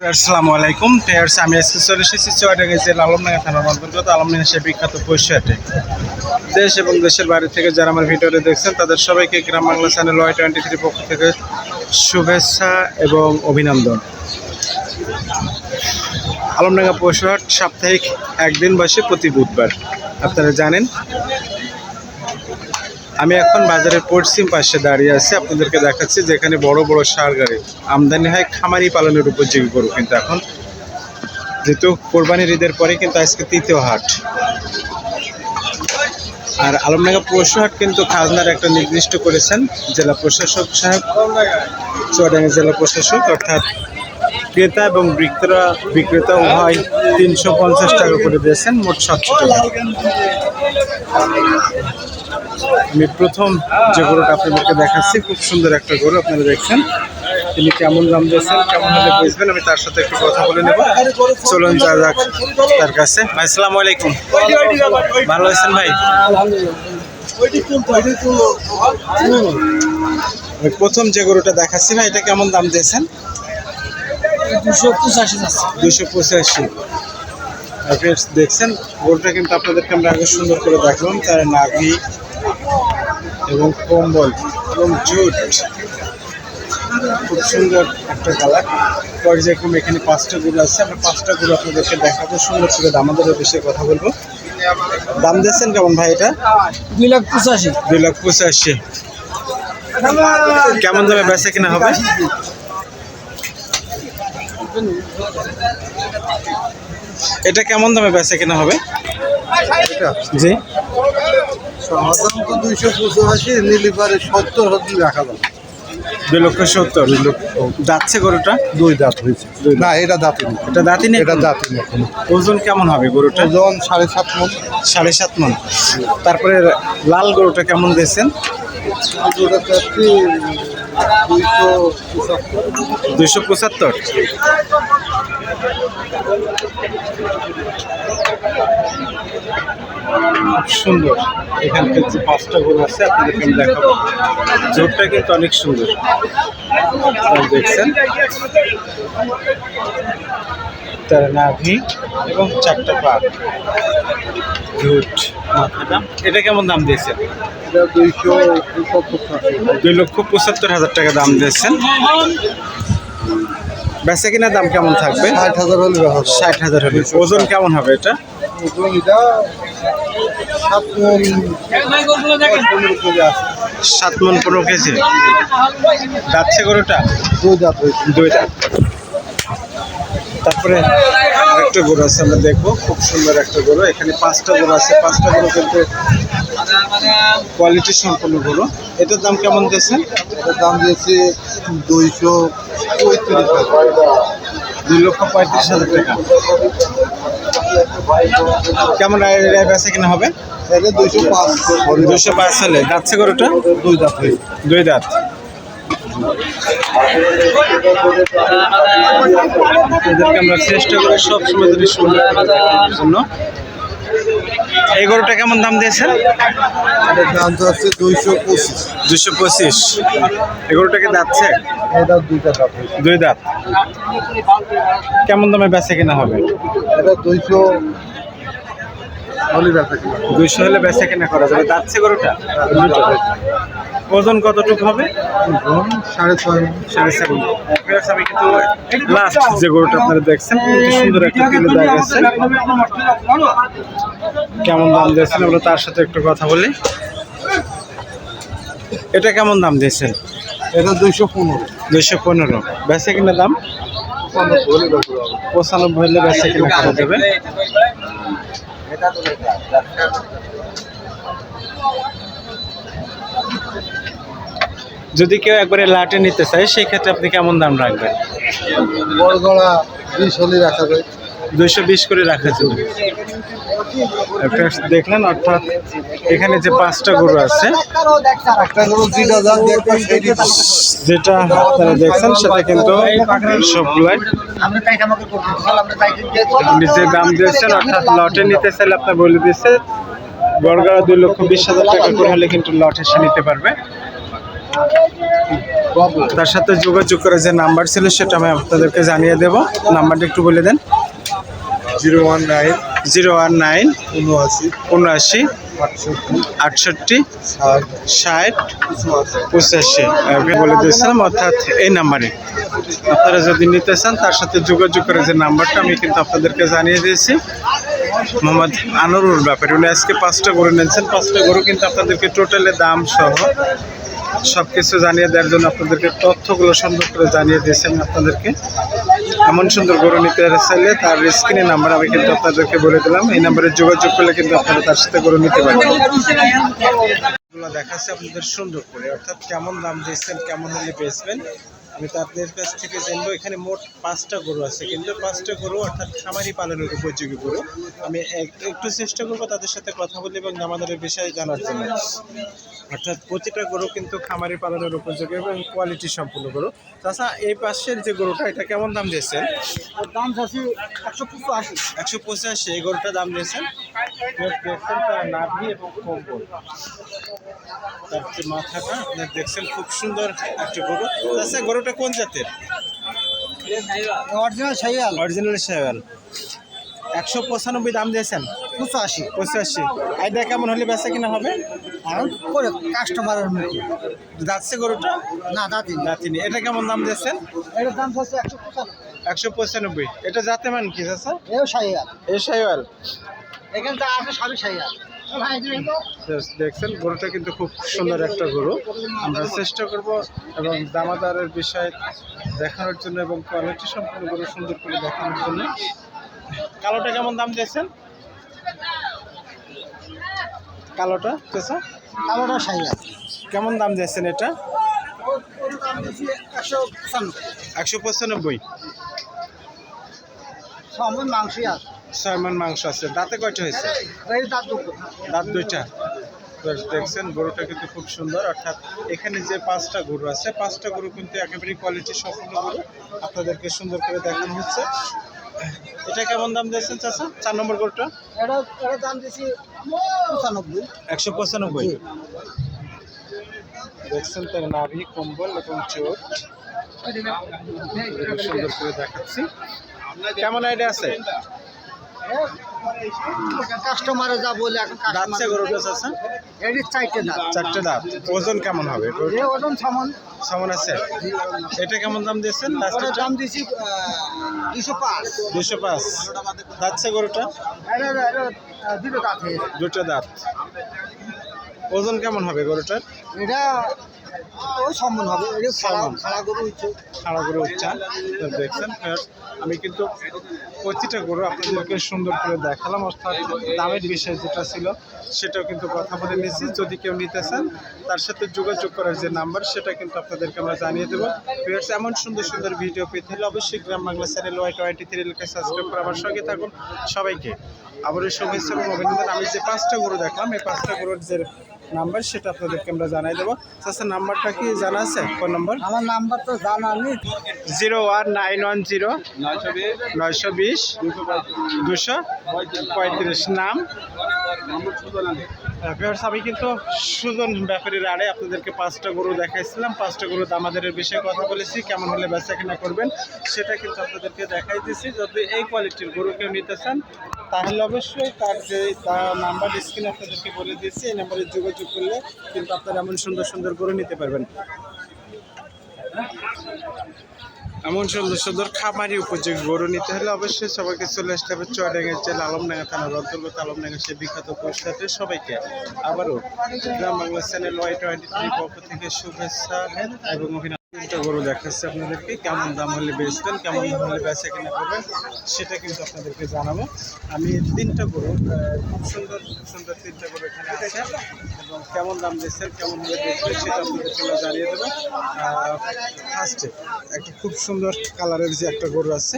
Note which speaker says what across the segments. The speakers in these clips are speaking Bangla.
Speaker 1: আসসালামু আলাইকুম। টেয়ার্স আমি আজকে চলে এসেছি চুয়াডাঙ্গা জেলা আলমডাঙ্গা থানার অন্তর্গত আলমডাঙ্গা সে বিখ্যাত পৈশাটে দেশ এবং দেশের বাইরে থেকে যারা আমার ভিডিওটি দেখছেন, তাদের সবাইকে Gram Bangla channel Y twenty three পক্ষ থেকে শুভেচ্ছা এবং অভিনন্দন। আলমডাঙ্গা পশুহাট সাপ্তাহিক একদিন বসে প্রতি বুধবার। আপনারা জানেন আমি এখন বাজারের পশ্চিম পাশে দাঁড়িয়ে আছি। আপনাদেরকে দেখাচ্ছি যেখানে বড় বড় সার গাড়ি, আমদানি হয় খামারি পালনের উপযোগী গরু। কিন্তু এখন যেহেতু কোরবানির ঈদের পরে কিন্তু আজকে তৃতীয় হাট। আর আলমডাঙ্গা পশু হাট কিন্তু খাজনার একটা নির্দিষ্ট করেছেন। জেলা প্রশাসক সাহেব, চুয়াডাঙ্গা জেলা প্রশাসক, অর্থাৎ ক্রেতা এবং বিক্রেতা বিক্রেতা উভয় তিনশো পঞ্চাশ টাকা করে দিয়েছেন, মোট সাতশো টাকা। আমি প্রথম যে গরুটা আপনাদেরকে দেখাচ্ছি, খুব সুন্দর একটা গরু আপনারা দেখছেন। তিনি কেমন দাম দিয়েছেন, কেমন হলে বুঝবেন, আমি তার সাথে একটু কথা বলে নেব। চলুন, যা যাক তার কাছে। ভাই, আসসালামু আলাইকুম। ভালো আছেন ভাই? প্রথম যে গরুটা দেখাচ্ছি না এটা কেমন দাম দিয়েছেন?
Speaker 2: দুশো পঁচাশি
Speaker 1: দুশো পঁচাশি। দেখছেন গরুটা কিন্তু আপনাদেরকে আমরা আগে সুন্দর করে দেখলাম। তার নাভি এবং কম্বল এবং জুট। খুব সুন্দর একটা কালার। পর্যায়ক্রম এখানে পাঁচটা গরু আছে আমরা পাঁচটা গরু আপনাদেরকে দেখাবো সুন্দর করে দামাদের বিষয়ে কথা বলব। দাম দিয়েছেন কেমন ভাই এটা?
Speaker 2: দুই লাখ পঁচাশি।
Speaker 1: দুই লাখ পঁচাশি। কেমন দামে বেচা কিনা হবে? এটা কেমন দামে বেচা কেনা হবে? জি।
Speaker 3: দুইশো পঁচাশি সত্তর রাখা যাবে
Speaker 1: দুই লক্ষ সত্তর। যাচ্ছে গরুটা?
Speaker 3: দুই দাঁত হয়েছে। না এটা দাঁতি
Speaker 1: এটা দাঁতি
Speaker 3: এটা দাঁতি
Speaker 1: ওজন কেমন হবে গরুটা?
Speaker 3: ওজন সাড়ে সাত মন।
Speaker 1: সাড়ে সাত মন। তারপরে লাল গরুটা কেমন দিয়েছেন
Speaker 3: চাচ্ছি দুইশো পঁচাত্তর।
Speaker 1: সুন্দর। এখানে যে পাঁচটা গরু আছে, আপনাদেরকে আমি দেখাবো। জোরটা কিন্তু অনেক সুন্দর। দেখছেন। তার নাভি এবং চারটা পা। গুড এটা কেমন দাম দিয়েছেন? দুই লক্ষ পঁচাত্তর হাজার টাকা দাম দিয়েছেন। বেচা কিনা দাম কেমন থাকবে?
Speaker 3: ষাট হাজার হলে
Speaker 1: ষাট হাজার হবে ওজন কেমন হবে এটা?
Speaker 3: ওজন মন
Speaker 1: সাত মন পনেরো কেজি। যাচ্ছে গরুটা?
Speaker 3: দুই দাঁত
Speaker 1: দুই দাঁত। তারপরে আরেকটা গরু আছে আমরা দেখব। খুব সুন্দর একটা গরু। এখানে পাঁচটা গরু আছে। পাঁচটা গরু কিন্তু কোয়ালিটি সম্পন্ন গরু। এটার দাম কেমন দিয়েছেন?
Speaker 3: এটার দাম দিয়েছে দুইশো পঁয়ত্রিশ টাকা
Speaker 1: দুই লক্ষ পঁয়ত্রিশ হাজার টাকা। কেমন বেচা কিনা হবে?
Speaker 3: এটা দুইশো পাঁচ।
Speaker 1: দুশো পাঁচ হলে। যাচ্ছে গরুটা?
Speaker 3: দুই দাঁত
Speaker 1: দুই দাঁত। এদেরকে আমরা চেষ্টা করি সবসময় যদি সুন্দর জন্য। এই গরুটা কেমন দাম দিয়েছেন?
Speaker 3: দাম তো আছে দুইশো পঁচিশ।
Speaker 1: দুশো পঁচিশ। এই গরুটাকে যাচ্ছে
Speaker 3: দাঁত
Speaker 1: দুই দাঁত। কেমন দামে বেচে কিনা হবে?
Speaker 3: এটা দুইশো হলি কিনা
Speaker 1: দুইশো হলে বেচে কিনা করা যাবে। যাচ্ছে গরুটা? ওজন কতটুকু হবে?
Speaker 3: সাড়ে ছয়।
Speaker 1: সাড়ে সেভেন আমি কিন্তু লাস্ট যে গরুটা আপনারা দেখছেন খুবই সুন্দর একটা কিলো দেখা গেছে কেমন দাম দিয়েছেন? আমরা তার সাথে একটু কথা বলি। এটা কেমন দাম দিয়েছেন?
Speaker 3: এটা দুইশো পনেরো।
Speaker 1: দুইশো পনেরো। বেচে কিনা দাম পঁচানব্বই হলে বেচে কিনা করা যাবে। যদি কেউ একবারে লাটে নিতে চায় সেই ক্ষেত্রে আপনি কেমন দাম রাখবেন?
Speaker 3: বড়গড়া বিশ হলি রাখা যায়।
Speaker 1: দুইশো বিশ করে রাখা যাবে দেখলেন অর্থাৎ এখানে যে পাঁচটা গরু আছে
Speaker 3: যেটা
Speaker 1: আপনারা দেখছেন সেটা কিন্তু সবগুলাই। আপনি যে দাম দিয়েছেন অর্থাৎ লটে নিতে চাইলে আপনার বলে দিচ্ছে বড়গাড়া দুই লক্ষ বিশ হাজার টাকা করে হলে কিন্তু লটে সে নিতে পারবে। তার সাথে যোগাযোগ করে যে নাম্বার ছিল সেটা আমি আপনাদেরকে জানিয়ে দেব। নাম্বারটা একটু বলে দেন।
Speaker 3: Zero one nine
Speaker 1: zero one nine
Speaker 3: উনআশি।
Speaker 1: উনআশি।
Speaker 3: আটষট্টি ষাট পঁচাশি।
Speaker 1: আমি বলে দিয়েছিলাম অর্থাৎ এই নাম্বারে। আপনারা যদি নিতে চান তার সাথে যোগাযোগ করে যে নাম্বারটা আমি কিন্তু আপনাদেরকে জানিয়ে দিয়েছি। মোহাম্মদ আনোরুল ব্যাপারে। উনি আজকে পাঁচটা গরু নিয়েছেন। পাঁচটা গরু কিন্তু আপনাদেরকে টোটালে দাম সহ সব কিছু জানিয়ে দেওয়ার জন্য আপনাদেরকে, তথ্যগুলো সুন্দর করে জানিয়ে দিয়েছেন আপনাদেরকে। এমন সুন্দর গরু নিতে চাইলে তার স্ক্রিনে নাম্বার আমি কিন্তু আপনাদেরকে বলে দিলাম। এই নাম্বারে যোগাযোগ করলে কিন্তু আপনারা তার সাথে গরু নিতে পারেন দেখাচ্ছে আপনাদের সুন্দর করে, অর্থাৎ কেমন দাম দিয়েছেন, কেমন হলে বেচবেন আমি তাদের কাছ থেকে জানব এখানে মোট পাঁচটা গরু আছে। কিন্তু পাঁচটা গরু অর্থাৎ খামারি পালনের উপযোগী গরু। আমি এক- একটু চেষ্টা করব তাদের সাথে কথা বলি এবং আমাদের বিষয়ে জানার জন্য। অর্থাৎ প্রতিটা গরু কিন্তু খামারি পালনের উপযোগী এবং কোয়ালিটি সম্পূর্ণ গরু। তাছাড়া এই পাশের যে গরুটা এটা কেমন দাম দিয়েছেন?
Speaker 2: দাম চাচ্ছি একশো পঁচাশি।
Speaker 1: একশো পঁচাশি এই গরুটার দাম দিয়েছেন? দেখছেন তার নাভি এবং কম্বল। তার যে মাথাটা আপনার দেখছেন খুব সুন্দর একটা গরু। তাছাড়া গরুটা কোন জাতের?
Speaker 2: অরিজিনাল সাইয়াল
Speaker 1: অরিজিনাল শেয়াল একশো পঁচানব্বই দাম দিয়েছেন?
Speaker 2: পঁচাশি।
Speaker 1: পঁচাশি। আইডিয়া কেমন হলে বেচা কিনা হবে?
Speaker 2: এখন করে কাস্টমারের মুখে
Speaker 1: যাচ্ছে গরুটা?
Speaker 2: না দাদি
Speaker 1: না তিনি এটা কেমন দাম দিয়েছেন?
Speaker 2: এটার দাম চাচ্ছে একশো পঁচাশি
Speaker 1: একশো পঁচানব্বই। এটা যাতে মান কি চাচা?
Speaker 2: এও সাইয়াল
Speaker 1: এই শেয়াল
Speaker 2: এখানে যা আছে সবই সাইয়াল
Speaker 1: দেখছেন গরুটা কিন্তু খুব সুন্দর একটা গরু। আমরা চেষ্টা করব এবং দামাদারের বিষয় দেখানোর জন্য এবং কোয়ালিটি সম্পূর্ণ গরু সুন্দর করে দেখানোর জন্য। কালোটা কেমন দাম দিয়েছেন কালোটা চাচা?
Speaker 2: কালোটা সাইয়াল
Speaker 1: কেমন দাম দিয়েছেন এটা?
Speaker 2: একশো পঁচানব্বই। মাংসই আছে।
Speaker 1: ছয় মন মাংস আছে। দাঁতে কয়টা হয়েছে?
Speaker 2: দাঁত
Speaker 1: দুইটা। দেখছেন গরুটা কিন্তু খুব সুন্দর। অর্থাৎ এখানে যে পাঁচটা গরু আছে পাঁচটা গরু কিন্তু একেবারে কোয়ালিটি সম্পূর্ণ গরু। আপনাদেরকে সুন্দর করে দেখানো হচ্ছে। এটা কেমন দাম দিয়েছেন চাচা? চার নম্বর গরুটা?
Speaker 2: এটা এটা দাম দিয়েছি পঁচানব্বই।
Speaker 1: একশো পঁচানব্বই। দেখছেন তার নাভি কম্বল এবং চোট। সুন্দর করে দেখাচ্ছি। কেমন আইডিয়া আছে?
Speaker 2: কাস্টমারে যা বলে এখন
Speaker 1: দাঁতছে গরুটা চাচা
Speaker 2: এটি চারটে দাঁত।
Speaker 1: চারটে দাঁত। ওজন কেমন হবে?
Speaker 2: এ ওজন সমান।
Speaker 1: কেমন আছে? এটা কেমন দাম দিয়েছেন?
Speaker 2: ওটার
Speaker 1: লাস্টেরটা
Speaker 2: দাম দিয়েছি দুশো পাঁচ।
Speaker 1: দুশো পাঁচ। যাচ্ছে গরুটা?
Speaker 2: দুটো দাঁত
Speaker 1: দুটো দাঁত। ওজন কেমন হবে গরুটার?
Speaker 2: এটা ওই সম্মান হবে। এটা খাড়া
Speaker 1: সমান।
Speaker 2: গরু হচ্ছে।
Speaker 1: খাড়া গরু উচ্চান দেখছেন আমি কিন্তু প্রতিটা গরু আপনাদেরকে সুন্দর করে দেখালাম, অর্থাৎ দামের বিষয় যেটা ছিল, সেটাও কিন্তু কথা বলে নিয়েছি। যদি কেউ নিতে চান, তার সাথে যোগাযোগ করার যে নাম্বার, সেটা কিন্তু আপনাদেরকে আমরা জানিয়ে দেবো। ভিউয়ার্স, এমন সুন্দর সুন্দর ভিডিও পেতে হলে অবশ্যই Gram Bangla channel Y twenty three লিখে সাবস্ক্রাইব করে আমার সঙ্গে থাকুন। সবাইকে আবারও শুভেচ্ছা এবং অভিনন্দন। আমি যে পাঁচটা গরু দেখলাম, এই পাঁচটা গরুর যে নাম্বার সেটা আপনাদেরকে আমরা জানাই দেবো। আচ্ছা নাম্বারটা কি জানা আছে? Phone number?
Speaker 2: আমার নাম্বার তো জানা নেই।
Speaker 1: Zero one nine one zero নয়শো বিশ দুশো পঁয়ত্রিশ। নাম? ভিউয়ার্স, আমি কিন্তু সুজন ব্যাপারীর আড়ে আপনাদেরকে পাঁচটা গরু দেখাইছিলাম। পাঁচটা গরু দামাদের বিষয়ে কথা বলেছি কেমন হলে বেচা কিনা করবেন সেটা কিন্তু আপনাদেরকে দেখাই দিচ্ছি যদি এই কোয়ালিটির গরু কেউ নিতে চান তাহলে অবশ্যই তার যে তার নাম্বার স্ক্রিন আপনাদেরকে বলে দিচ্ছি এই নাম্বারে যোগাযোগ করলে কিন্তু আপনারা এমন সুন্দর সুন্দর গরু নিতে পারবেন। এমন সুন্দর সুন্দর খামারি উপযোগী গরু নিতে হলে অবশ্যই সবাইকে চলে আসতে হবে চুয়াডাঙ্গা জেলা আলমডাঙ্গা থানার অন্তর্গত আলমডাঙ্গা সে বিখ্যাত পোস্টাতে সবাইকে। আবারও Gram Bangla channel Y twenty three পক্ষ থেকে শুভেচ্ছা এবং তিনটা গরু দেখাচ্ছে আপনাদেরকে। কেমন দাম হলে বেচবেন, কেমন দাম হলে বেচা কিনা করবেন, সেটা কিন্তু আপনাদেরকে জানাব। আমি তিনটা গরু খুব সুন্দর খুব সুন্দর তিনটা গরু এখানে আছে। এবং কেমন দাম দিচ্ছেন, কেমন হলে বেচবেন, সেটা আপনাদেরকে আমরা জানিয়ে দেবো। ফার্স্টে একটা খুব সুন্দর কালারের যে একটা গরু আছে,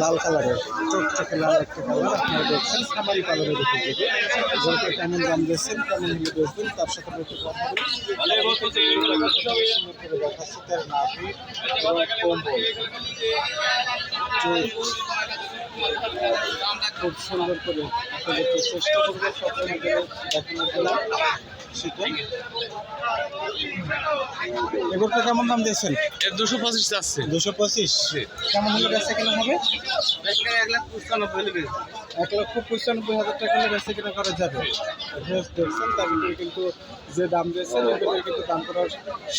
Speaker 1: লাল কালারের চকচকে লাল একটা কালার আপনারা দেখছেন খামারি কালারের উপযোগী গরুটা কেমন দাম দিচ্ছেন, কেমন হলে বেচবেন, তার সাথে কথা বলি দেখাচ্ছে নাভি এবং কম্বল। খুব সুন্দর করে আপনাদেরকে চেষ্টা করব সবসময় দেখানোর জন্য সেটা। এগুলোটা কেমন দাম দিয়েছেন?
Speaker 4: এর দুশো পঁচিশ চাচ্ছে
Speaker 1: দুশো পঁচিশ। কেমন হলে বেচা কেনা হবে?
Speaker 4: এক লাখ পঁচানব্বই
Speaker 1: এক লক্ষ পঁচানব্বই হাজার টাকা হলে বেচা কেনা করা যাবে। দেখছেন, তার ভিতরে কিন্তু যে দাম দিয়েছেন, এর কিন্তু দাম করার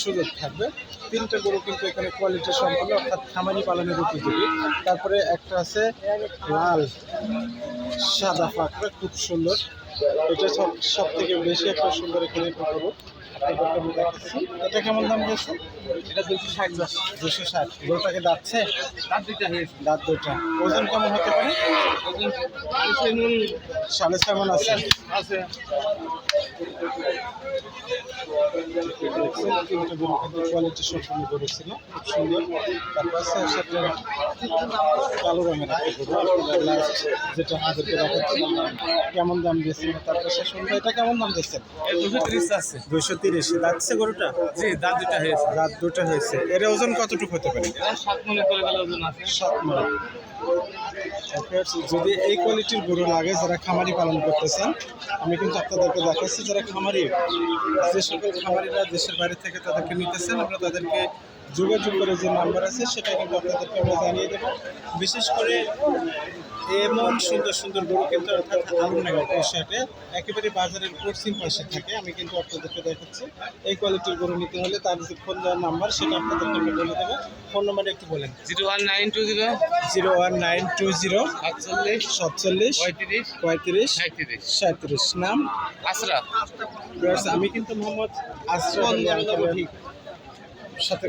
Speaker 1: সুযোগ থাকবে। তিনটে গরু কিন্তু এখানে কোয়ালিটি সম্পন্ন, অর্থাৎ খামারি পালনের উপযোগী। তারপরে একটা আছে লাল, সাদা পাকড়া খুব সুন্দর। এটা সব সব থেকে বেশি একটা সুন্দর এখানে গরু। এটা কেমন দাম দিয়েছে?
Speaker 4: এটা দুশো ষাট
Speaker 1: দুশো ষাট। গরুটাকে দাঁতছে
Speaker 4: তার দুইটা
Speaker 1: দাঁত দুটা ওজন কেমন হতে পারে? সাড়ে ছয় আছে।
Speaker 4: আছে।
Speaker 1: কোয়ালিটি সম্পূর্ণ করেছিল খুব সুন্দর। তারপর আছে সাথে কালো রঙের যেটা আমাদেরকে দেখাচ্ছি কেমন দাম দিয়েছেন? তারপর সে শুনব এটা কেমন দাম দিয়েছেন?
Speaker 4: দুশো তিরিশ যাচ্ছে
Speaker 1: দুশো তিরিশ। যাচ্ছে গরুটা?
Speaker 4: জি দাঁত দুইটা হয়েছে।
Speaker 1: রাত দুটো হয়েছে। এর ওজন কতটুকু হতে পারে?
Speaker 4: সাত মনে করে ওজন আছে।
Speaker 1: সাত মণ। যদি এই কোয়ালিটির গরু লাগে যারা খামারি পালন করতেছেন আমি কিন্তু আপনাদেরকে দেখাচ্ছি যারা খামারি। যে সকল খামারিরা দেশের বাইরে থেকে তাদেরকে নিতেছেন আমরা তাদেরকে যোগাযোগ করে যে নাম্বার আছে সেটা কিন্তু আপনাদেরকে আমরা জানিয়ে দেবো। বিশেষ করে এমন সুন্দর সুন্দর গরু কিন্তু অর্থাৎ আলমনগর সাথে একেবারে বাজারের পশ্চিম পাশে থাকে। আমি কিন্তু আপনাদেরকে দেখাচ্ছি এই কোয়ালিটির গরু নিতে হলে তার যে ফোন দেওয়ার নাম্বার সেটা আপনাদেরকে আমি বলে দেবো। ফোন নাম্বারটা একটু বলেন।
Speaker 4: Zero one nine two zero.
Speaker 1: Zero one nine two zero.
Speaker 4: সাতচল্লিশ।
Speaker 1: সাতচল্লিশ।
Speaker 4: পঁয়ত্রিশ।
Speaker 1: পঁয়ত্রিশ।
Speaker 4: সাঁত্রিশ
Speaker 1: সাঁত্রিশ নাম? Viewers, আমি কিন্তু মোহাম্মদ আলী সাথে